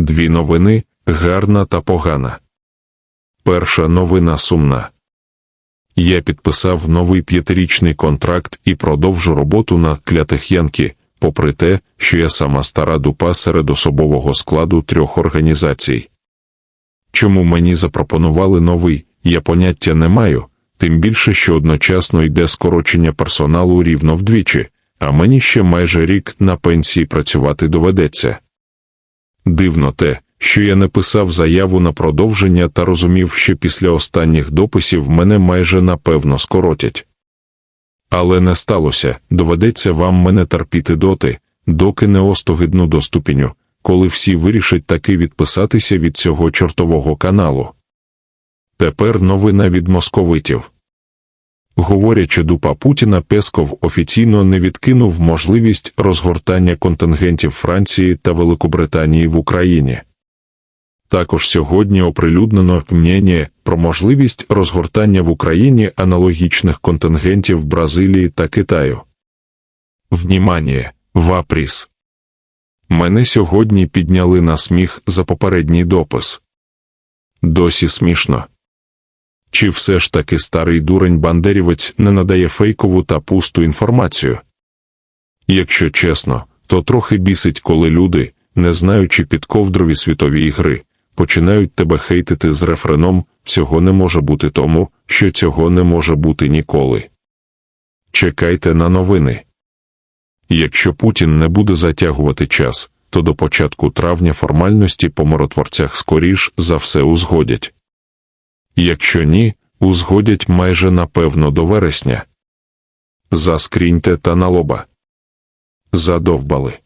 Дві новини гарна та погана. Перша новина сумна. Я підписав новий п'ятирічний контракт і продовжу роботу на клятих Янки, попри те, що я сама стара дупа серед особового складу трьох організацій. Чому мені запропонували новий, я поняття не маю, тим більше, що одночасно йде скорочення персоналу рівно вдвічі, а мені ще майже рік на пенсії працювати доведеться. Дивно те, що я не писав заяву на продовження та розумів, що після останніх дописів мене майже напевно скоротять. Але не сталося, доведеться вам мене терпіти доти, доки не остогидну до ступеню, коли всі вирішать таки відписатися від цього чортового каналу. Тепер новина від московитів. Говорячи дупа Путіна, Песков офіційно не відкинув можливість розгортання контингентів Франції та Великобританії в Україні. Також сьогодні оприлюднено мнення про можливість розгортання в Україні аналогічних контингентів Бразилії та Китаю. Внімання, Вапріс. Мене сьогодні підняли на сміх за попередній допис. Досі смішно. Чи все ж таки старий дурень бандерівець не надає фейкову та пусту інформацію? Якщо чесно, то трохи бісить, коли люди, не знаючи підковдрові світові ігри, починають тебе хейтити з рефреном цього не може бути тому, що цього не може бути ніколи. Чекайте на новини. Якщо Путін не буде затягувати час, то до початку травня формальності по миротворцях скоріш за все узгодять. Якщо ні, узгодять майже напевно до вересня. Заскріньте та на лоба. Задовбали.